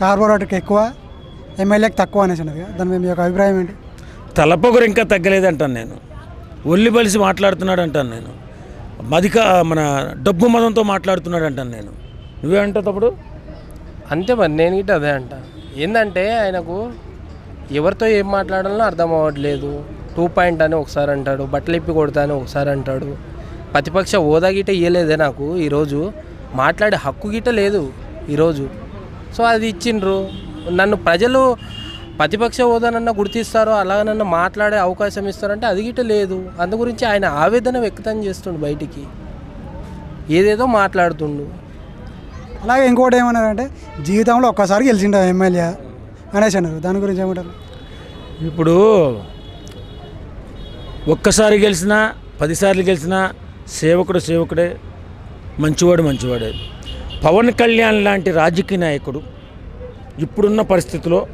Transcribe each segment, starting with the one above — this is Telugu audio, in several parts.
కార్పొరేటర్కి ఎక్కువ ఎమ్మెల్యేకి తక్కువ అనేసి అన్నది కదా. దాని మీద మీ యొక్క అభిప్రాయం ఏంటి? తలపొగరు ఇంకా తగ్గలేదు అంటాను నేను. ఒల్లి బలిసి మాట్లాడుతున్నాడు అంటాను నేను. మదిక మన డబ్బు మదంతో మాట్లాడుతున్నాడు అంటాను నేను నువ్వేమంటావు తప్పుడు అంతే మరి నేను గిట్ట అదే అంట. ఏంటంటే ఆయనకు ఎవరితో ఏం మాట్లాడాలో అర్థం అవ్వట్లేదు. టూ పాయింట్ అని ఒకసారి అంటాడు బట్టలు ఇప్పి కొడతా అని ఒకసారి అంటాడు. ప్రతిపక్ష హోదా గిట్ట ఇయ్యలేదే నాకు ఈరోజు. మాట్లాడే హక్కు గిట్ట లేదు ఈరోజు. సో అది ఇచ్చిండ్రు. నన్ను ప్రజలు ప్రతిపక్ష హోదానన్నా గుర్తిస్తారో అలాగనన్నా మాట్లాడే అవకాశం ఇస్తారంటే అది గిట్ట లేదు. అందు గురించి ఆయన ఆవేదన వ్యక్తం చేస్తుండు బయటికి. ఏదేదో మాట్లాడుతుండు. అలాగే ఇంకోటి ఏమన్నారంటే జీవితంలో ఒక్కసారి గెలిచిండు ఎమ్మెల్యే అనేసి అన్నారు. దాని గురించి ఏమంటారు? ఇప్పుడు ఒక్కసారి గెలిచినా పదిసార్లు గెలిచినా సేవకుడు సేవకుడే మంచివాడు మంచివాడే. పవన్ కళ్యాణ్ లాంటి రాజకీయ నాయకుడు ఇప్పుడున్న పరిస్థితిలో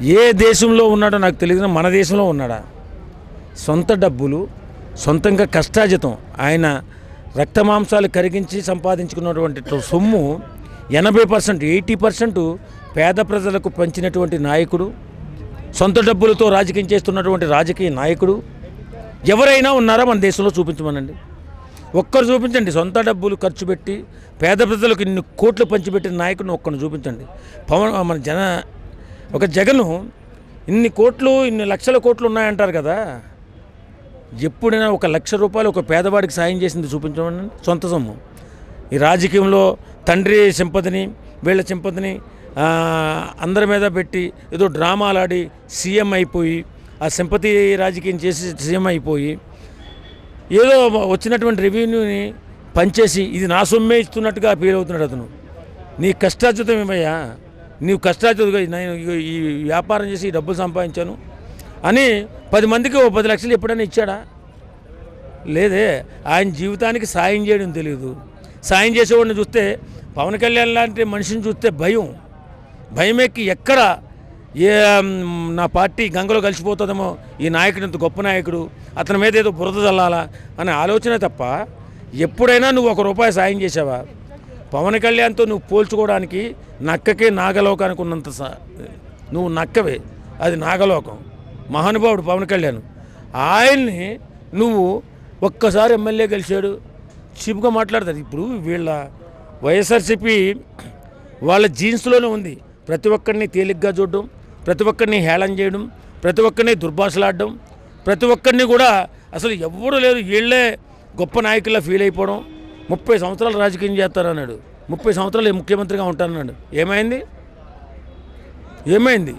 ఏ దేశంలో ఉన్నాడో నాకు తెలియదు మన దేశంలో ఉన్నాడా? సొంత డబ్బులు సొంతంగా కష్టాజితం ఆయన రక్తమాంసాలు కరిగించి సంపాదించుకున్నటువంటి సొమ్ము ఎనభై పర్సెంట్ ఎయిటీ పర్సెంట్ పేద ప్రజలకు పంచినటువంటి నాయకుడు సొంత డబ్బులతో రాజకీయం చేస్తున్నటువంటి రాజకీయ నాయకుడు. ఎవరైనా ఉన్నారా మన దేశంలో? చూపించమనండి. ఒక్కరు చూపించండి. సొంత డబ్బులు ఖర్చు పెట్టి పేద ప్రజలకు ఇన్ని కోట్లు పంచిపెట్టిన నాయకుడిని ఒక్కరిని చూపించండి. పవన్ మన జన ఒక జగను ఇన్ని కోట్లు ఇన్ని లక్షల కోట్లు ఉన్నాయంటారు కదా. ఎప్పుడైనా ఒక లక్ష రూపాయలు ఒక పేదవాడికి సాయం చేసింది చూపించమని సొంత సొమ్ము. ఈ రాజకీయంలో తండ్రి సింపతిని వీళ్ళ సింపతిని అందరి మీద పెట్టి ఏదో డ్రామాలు ఆడి సీఎం అయిపోయి ఆ సింపతి రాజకీయం చేసి సీఎం అయిపోయి ఏదో వచ్చినటువంటి రెవెన్యూని పంచేసి ఇది నా సొమ్మే ఇస్తున్నట్టుగా ఫీల్ అవుతున్నాడు అతను. నీ కష్టార్జితం ఏమయ్యా? నీవు కష్టార్జితంగా నేను ఈ వ్యాపారం చేసి డబ్బులు సంపాదించాను అని పది మందికి ఓ పది లక్షలు ఎప్పుడైనా ఇచ్చాడా? లేదే ఆయన జీవితానికి సాయం చేయడం తెలియదు సాయం చేసేవాడిని చూస్తే పవన్ కళ్యాణ్ లాంటి మనిషిని చూస్తే భయం. భయం ఎక్కి ఎక్కడ ఏ నా పార్టీ గంగలో కలిసిపోతుందేమో ఈ నాయకుడు ఇంత గొప్ప నాయకుడు. అతని మీద ఏదో బురద చల్లాలా అనే ఆలోచన తప్ప ఎప్పుడైనా నువ్వు ఒక రూపాయి సాయం చేసావా పవన్ కళ్యాణ్తో నువ్వు పోల్చుకోవడానికి నక్కకే నాగలోకానికి ఉన్నంత సా నువ్వు నక్కవే. అది నాగలోకం. మహానుభావుడు పవన్ కళ్యాణ్. ఆయన్ని నువ్వు ఒక్కసారి ఎమ్మెల్యే గెలిచాడు. చీప్గా మాట్లాడతారు. ఇప్పుడు వీళ్ళ వైఎస్ఆర్సీపీ వాళ్ళ జీన్స్లోనే ఉంది. ప్రతి ఒక్కరిని తేలిగ్గా చూడడం ప్రతి ఒక్కరిని హేళన చేయడం ప్రతి ఒక్కరిని దుర్భాషలాడడం ప్రతి ఒక్కరిని కూడా అసలు ఎవ్వరూ లేరు. వీళ్ళే గొప్ప నాయకుల్లా ఫీల్ అయిపోవడం. ముప్పై సంవత్సరాలు రాజకీయం చేస్తారన్నాడు. ముప్పై సంవత్సరాలు ముఖ్యమంత్రిగా ఉంటానన్నాడు. ఏమైంది? ఏమైంది?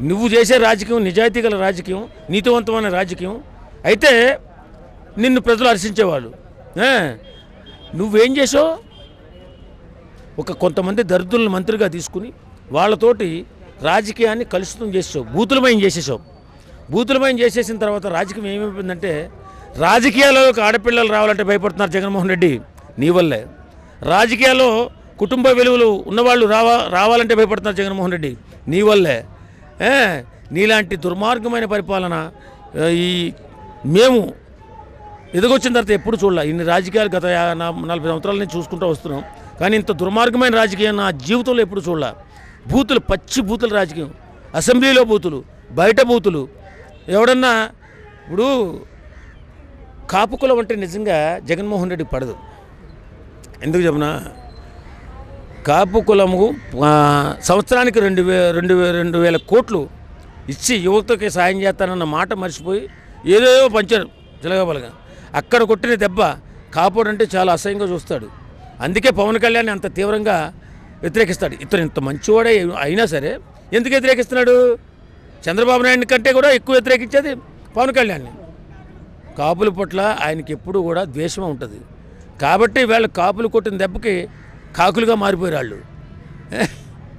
నువ్వు చేసే రాజకీయం నిజాయితీ గల రాజకీయం నీతివంతమైన రాజకీయం. అయితే నిన్ను ప్రజలు హర్షించేవాళ్ళు. నువ్వేం చేసావు? ఒక కొంతమంది దరిద్రులను మంత్రిగా తీసుకుని వాళ్ళతోటి రాజకీయాన్ని కలుషితం చేసావు బూతులమయం చేసేసావు. బూతులమయం చేసేసిన తర్వాత రాజకీయం ఏమైపోయిందంటే రాజకీయాల్లోకి ఆడపిల్లలు రావాలంటే భయపడుతున్నారు జగన్మోహన్ రెడ్డి. నీ వల్లే. రాజకీయాల్లో కుటుంబ విలువలు ఉన్నవాళ్ళు రావా రావాలంటే భయపడుతున్నారు జగన్మోహన్ రెడ్డి. నీ వల్లే. నీలాంటి దుర్మార్గమైన పరిపాలన ఈ మేము ఎదుగొచ్చిన తర్వాత ఎప్పుడు చూడాలి. ఇన్ని రాజకీయాలు గత యా- నలభై సంవత్సరాల నుంచి చూసుకుంటూ వస్తున్నాం. కానీ ఇంత దుర్మార్గమైన రాజకీయం నా జీవితంలో ఎప్పుడు చూడాలి. బూతులు పచ్చి బూతుల రాజకీయం. అసెంబ్లీలో బూతులు బయట బూతులు ఎవడన్నా ఇప్పుడు కాపుకులం అంటే నిజంగా జగన్మోహన్ రెడ్డి పడదు. ఎందుకు చెప్పనా? కాపు కులము సంవత్సరానికి రెండు వే రెండు రెండు వేల కోట్లు ఇచ్చి యువతకి సాయం చేస్తానన్న మాట మర్చిపోయి ఏదేదో పంచారు చిలగబలగా అక్కడ కొట్టిన దెబ్బ కాపోడు అంటే చాలా అసహ్యంగా చూస్తాడు. అందుకే పవన్ కళ్యాణ్ అంత తీవ్రంగా వ్యతిరేకిస్తాడు. ఇతను ఇంత మంచివాడే అయినా సరే ఎందుకు వ్యతిరేకిస్తున్నాడు? చంద్రబాబు నాయుడు కంటే కూడా ఎక్కువ వ్యతిరేకించేది పవన్ కళ్యాణ్ని కాపుల పట్ల ఆయనకి ఎప్పుడు కూడా ద్వేషం ఉంటుంది. కాబట్టి వీళ్ళ కాపులు కొట్టిన దెబ్బకి కాకులుగా మారిపోయారు వాళ్ళు.